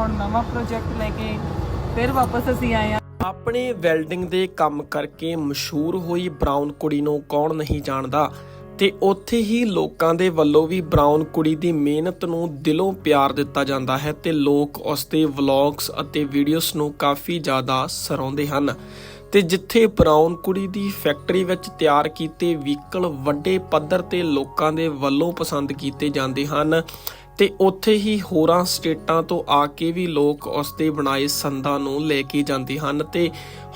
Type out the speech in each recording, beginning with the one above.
ਹੁਣ ਨਵਾਂ ਪ੍ਰੋਜੈਕਟ ਲੈ ਕੇ ਫਿਰ ਵਾਪਸ ਅਸੀਂ ਆਏ ਹਾਂ। ਆਪਣੇ ਵੈਲਡਿੰਗ ਦੇ ਕੰਮ ਕਰਕੇ ਮਸ਼ਹੂਰ ਹੋਈ ਬ੍ਰਾਊਨ ਕੁੜੀ ਨੂੰ ਕੌਣ ਨਹੀਂ ਜਾਣਦਾ ਤੇ ਉੱਥੇ ਹੀ ਲੋਕਾਂ ਦੇ ਵੱਲੋਂ ਵੀ ਬ੍ਰਾਊਨ ਕੁੜੀ ਦੀ ਮਿਹਨਤ ਨੂੰ ਦਿਲੋਂ ਪਿਆਰ ਦਿੱਤਾ ਜਾਂਦਾ ਹੈ ਤੇ ਲੋਕ ਉਸ ਦੇ ਵਲੌਗਸ ਅਤੇ ਵੀਡੀਓਜ਼ ਨੂੰ ਕਾਫੀ ਜ਼ਿਆਦਾ ਸਰਾਉਂਦੇ ਹਨ। ਤੇ ਜਿੱਥੇ ਬ੍ਰਾਊਨ ਕੁੜੀ ਦੀ ਫੈਕਟਰੀ ਵਿੱਚ ਤਿਆਰ ਕੀਤੇ ਵਹੀਕਲ ਵੱਡੇ ਪੱਧਰ ਤੇ ਲੋਕਾਂ ਦੇ ਵੱਲੋਂ ਪਸੰਦ ਕੀਤੇ ਜਾਂਦੇ ਹਨ ਤੇ ਉੱਥੇ ਹੀ ਹੋਰਾਂ ਸਟੇਟਾਂ ਤੋਂ ਆ ਕੇ ਵੀ ਲੋਕ ਉਸ ਦੇ ਬਣਾਏ ਸੰਦਾਂ ਨੂੰ ਲੈ ਕੇ ਜਾਂਦੇ ਹਨ ਤੇ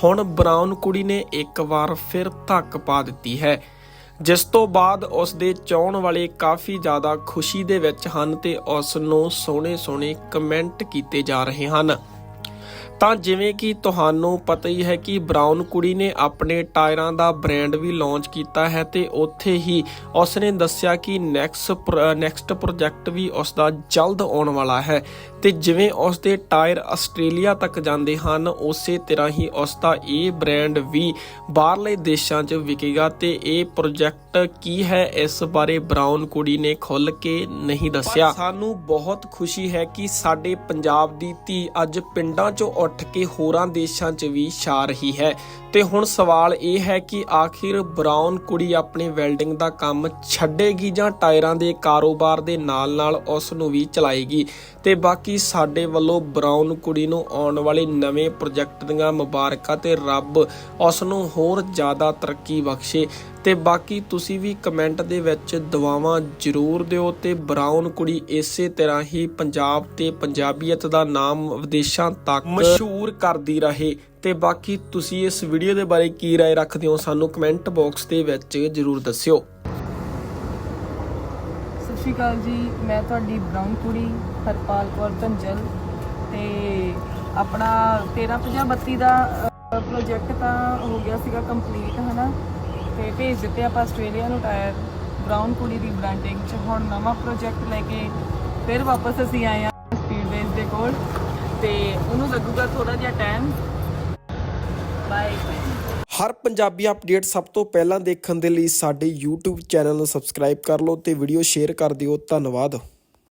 ਹੁਣ ਬਰਾਊਨ ਕੁੜੀ ਨੇ ਇੱਕ ਵਾਰ ਫਿਰ ਧੱਕ ਪਾ ਦਿੱਤੀ ਹੈ, ਜਿਸ ਤੋਂ ਬਾਅਦ ਉਸ ਦੇ ਚਾਹਣ ਵਾਲੇ ਕਾਫੀ ਜ਼ਿਆਦਾ ਖੁਸ਼ੀ ਦੇ ਵਿੱਚ ਹਨ ਤੇ ਉਸ ਨੂੰ ਸੋਹਣੇ ਸੋਹਣੇ ਕਮੈਂਟ ਕੀਤੇ ਜਾ ਰਹੇ ਹਨ। ਤਾਂ ਜਿਵੇਂ ਕਿ ਤੁਹਾਨੂੰ ਪਤਾ ਹੀ ਹੈ ਕਿ ਬ੍ਰਾਊਨ ਕੁੜੀ ਨੇ ਆਪਣੇ ਟਾਇਰਾਂ ਦਾ ਬ੍ਰਾਂਡ ਵੀ ਲਾਂਚ ਕੀਤਾ ਹੈ ਤੇ ਉੱਥੇ ਹੀ ਉਸ ਨੇ ਦੱਸਿਆ ਕਿ ਨੈਕਸਟ ਨੈਕਸਟ ਪ੍ਰੋਜੈਕਟ ਵੀ ਉਸ ਦਾ ਜਲਦ ਆਉਣ ਵਾਲਾ ਹੈ। ਤੇ ਜਿਵੇਂ ਉਸ ਦੇ ਟਾਇਰ ਆਸਟ੍ਰੇਲੀਆ ਤੱਕ ਜਾਂਦੇ ਹਨ, ਉਸੇ ਤਰ੍ਹਾਂ ਹੀ ਉਸ ਦਾ ਇਹ ਬ੍ਰਾਂਡ ਵੀ ਬਾਹਰਲੇ ਦੇਸ਼ਾਂ 'ਚ ਵਿਕੇਗਾ ਤੇ ਇਹ ਪ੍ਰੋਜੈਕਟ ਕੀ ਹੈ, ਇਸ ਬਾਰੇ ਬ੍ਰਾਊਨ ਕੁੜੀ ਨੇ ਖੁੱਲ ਕੇ ਨਹੀਂ ਦੱਸਿਆ। ਸਾਨੂੰ ਬਹੁਤ ਖੁਸ਼ੀ ਹੈ ਕਿ ਸਾਡੇ ਪੰਜਾਬ ਦੀ ਧੀ ਅੱਜ ਪਿੰਡਾਂ 'ਚੋਂ ਉੱਠ ਕੇ ਹੋਰਾਂ ਦੇਸ਼ਾਂ 'ਚ ਵੀ ਛਾ ਰਹੀ ਹੈ। ਤੇ ਹੁਣ ਸਵਾਲ ਇਹ ਹੈ ਕਿ ਆਖਿਰ ਬ੍ਰਾਊਨ ਕੁੜੀ ਆਪਣੇ ਵੈਲਡਿੰਗ ਦਾ ਕੰਮ ਛੱਡੇਗੀ ਜਾਂ ਟਾਇਰਾਂ ਦੇ ਕਾਰੋਬਾਰ ਦੇ ਨਾਲ-ਨਾਲ ਉਸ ਨੂੰ ਵੀ ਚਲਾਏਗੀ? ਤੇ ਬਾਕੀ ਸਾਡੇ ਵੱਲੋਂ ਬ੍ਰਾਊਨ ਕੁੜੀ ਨੂੰ ਆਉਣ ਵਾਲੇ ਨਵੇਂ ਪ੍ਰੋਜੈਕਟ ਦੀਆਂ ਮੁਬਾਰਕਾਂ ਤੇ ਰੱਬ ਉਸ ਨੂੰ ਹੋਰ ਜ਼ਿਆਦਾ ਤਰੱਕੀ ਬਖਸ਼ੇ। ਤੇ ਬਾਕੀ ਤੁਸੀਂ ਵੀ ਕਮੈਂਟ ਦੇ ਵਿੱਚ ਦੁਆਵਾਂ ਜ਼ਰੂਰ ਦਿਓ ਤੇ ਬ੍ਰਾਊਨ ਕੁੜੀ ਇਸੇ ਤਰ੍ਹਾਂ ਹੀ ਪੰਜਾਬ ਤੇ ਪੰਜਾਬੀਅਤ ਦਾ ਨਾਮ ਵਿਦੇਸ਼ਾਂ ਤੱਕ ਮਸ਼ਹੂਰ ਕਰਦੀ ਰਹੇ ਤੇ ਬਾਕੀ ਤੁਸੀਂ ਇਸ ਵੀਡੀਓ ਦੇ ਬਾਰੇ ਕੀ رائے ਰੱਖਦੇ ਹੋ ਸਾਨੂੰ ਕਮੈਂਟ ਬਾਕਸ ਦੇ ਵਿੱਚ ਜ਼ਰੂਰ ਦੱਸਿਓ ਸਤਿ ਸ਼੍ਰੀ ਅਕਾਲ ਜੀ ਮੈਂ ਤੁਹਾਡੀ ਬ੍ਰਾਊਨ ਕੁੜੀ ਹਰਪਾਲ ਕੌਰ ਧੰਜਲ ਤੇ ਆਪਣਾ 135032 ਦਾ ਪ੍ਰੋਜੈਕਟ ਤਾਂ ਹੋ ਗਿਆ ਸੀਗਾ ਕੰਪਲੀਟ ਹਨਾ ਤੇ ਭੇਜ ਦਿੱਤੇ ਆਪਾਂ ਆਸਟ੍ਰੇਲੀਆ ਨੂੰ ਟਾਇਰ ਬ੍ਰਾਊਨ ਕੁੜੀ ਦੀ ਬ੍ਰਾਂਡਿੰਗ ਚ ਹੁਣ ਨਵਾਂ ਪ੍ਰੋਜੈਕਟ ਲੈ ਕੇ ਫਿਰ ਵਾਪਸ ਅਸੀਂ ਆਏ ਹਾਂ ਸਪੀਡ ਬੇਸ ਦੇ ਕੋਲ ਤੇ ਉਹਨੂੰ ਲੱਗੂਗਾ ਥੋੜਾ ਜਿਹਾ ਟਾਈਮ ਬਾਏ ਹਰ ਪੰਜਾਬੀ ਅਪਡੇਟ ਸਭ ਤੋਂ ਪਹਿਲਾਂ ਦੇਖਣ ਦੇ ਲਈ ਸਾਡੇ YouTube ਚੈਨਲ ਨੂੰ ਸਬਸਕ੍ਰਾਈਬ ਕਰ ਲਓ ਤੇ ਵੀਡੀਓ ਸ਼ੇਅਰ ਕਰ ਦਿਓ। ਧੰਨਵਾਦ।